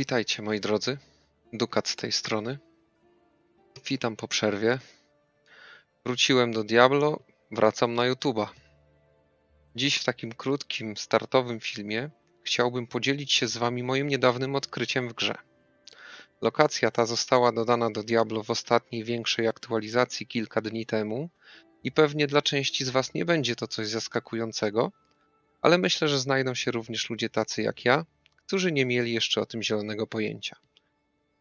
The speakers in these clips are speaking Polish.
Witajcie moi drodzy, Dukat z tej strony. Witam po przerwie. Wróciłem do Diablo, wracam na YouTube'a. Dziś w takim krótkim, startowym filmie chciałbym podzielić się z wami moim niedawnym odkryciem w grze. Lokacja ta została dodana do Diablo w ostatniej większej aktualizacji kilka dni temu i pewnie dla części z was nie będzie to coś zaskakującego, ale myślę, że znajdą się również ludzie tacy jak ja, którzy nie mieli jeszcze o tym zielonego pojęcia.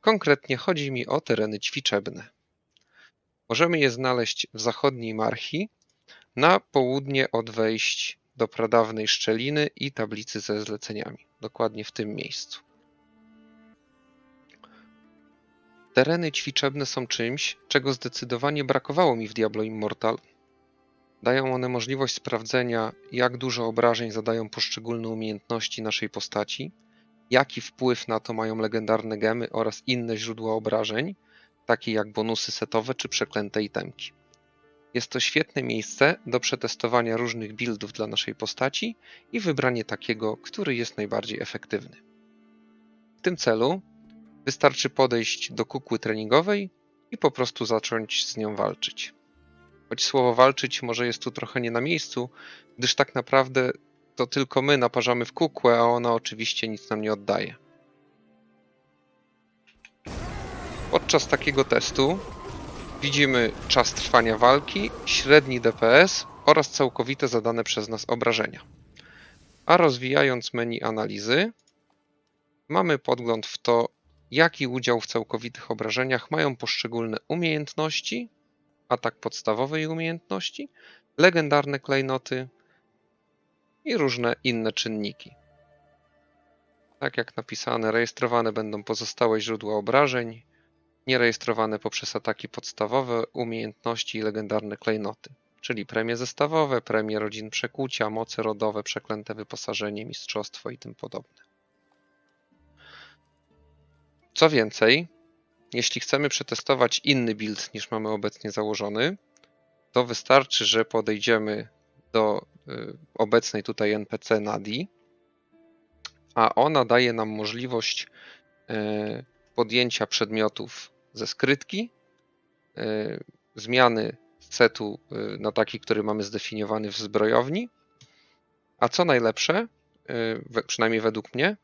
Konkretnie chodzi mi o tereny ćwiczebne. Możemy je znaleźć w zachodniej Marchi, na południe od wejść do pradawnej szczeliny i tablicy ze zleceniami. Dokładnie w tym miejscu. Tereny ćwiczebne są czymś, czego zdecydowanie brakowało mi w Diablo Immortal. Dają one możliwość sprawdzenia, jak dużo obrażeń zadają poszczególne umiejętności naszej postaci, jaki wpływ na to mają legendarne gemy oraz inne źródła obrażeń, takie jak bonusy setowe czy przeklęte itemki. Jest to świetne miejsce do przetestowania różnych buildów dla naszej postaci i wybranie takiego, który jest najbardziej efektywny. W tym celu wystarczy podejść do kukły treningowej i po prostu zacząć z nią walczyć. Choć słowo walczyć może jest tu trochę nie na miejscu, gdyż tak naprawdę to tylko my naparzamy w kukłę, a ona oczywiście nic nam nie oddaje. Podczas takiego testu widzimy czas trwania walki, średni DPS oraz całkowite zadane przez nas obrażenia. A rozwijając menu analizy, mamy podgląd w to, jaki udział w całkowitych obrażeniach mają poszczególne umiejętności, atak podstawowej umiejętności, legendarne klejnoty, i różne inne czynniki. Tak jak napisane, rejestrowane będą pozostałe źródła obrażeń, nierejestrowane poprzez ataki podstawowe, umiejętności i legendarne klejnoty, czyli premie zestawowe, premie rodzin przekucia, moce rodowe, przeklęte wyposażenie, mistrzostwo i tym podobne. Co więcej, jeśli chcemy przetestować inny build niż mamy obecnie założony, to wystarczy, że podejdziemy do obecnej tutaj NPC Nadi, a ona daje nam możliwość y, podjęcia przedmiotów ze skrytki, y, zmiany setu na taki, który mamy zdefiniowany w zbrojowni, a co najlepsze, przynajmniej według mnie,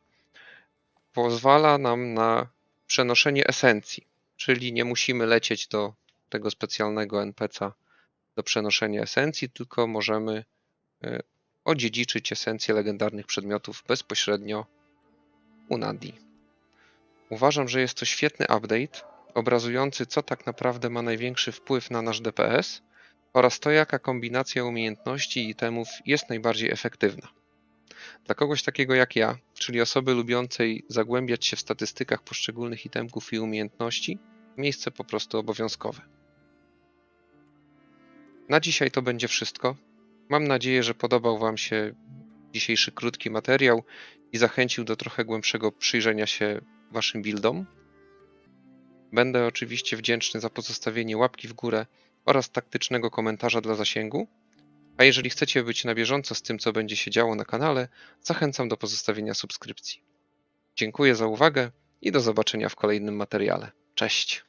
pozwala nam na przenoszenie esencji, czyli nie musimy lecieć do tego specjalnego NPC'a do przenoszenia esencji, tylko możemy odziedziczyć esencję legendarnych przedmiotów bezpośrednio u Nadi. Uważam, że jest to świetny update, obrazujący co tak naprawdę ma największy wpływ na nasz DPS oraz to, jaka kombinacja umiejętności i itemów jest najbardziej efektywna. Dla kogoś takiego jak ja, czyli osoby lubiącej zagłębiać się w statystykach poszczególnych itemków i umiejętności, miejsce po prostu obowiązkowe. Na dzisiaj to będzie wszystko. Mam nadzieję, że podobał Wam się dzisiejszy krótki materiał i zachęcił do trochę głębszego przyjrzenia się Waszym buildom. Będę oczywiście wdzięczny za pozostawienie łapki w górę oraz taktycznego komentarza dla zasięgu. A jeżeli chcecie być na bieżąco z tym, co będzie się działo na kanale, zachęcam do pozostawienia subskrypcji. Dziękuję za uwagę i do zobaczenia w kolejnym materiale. Cześć!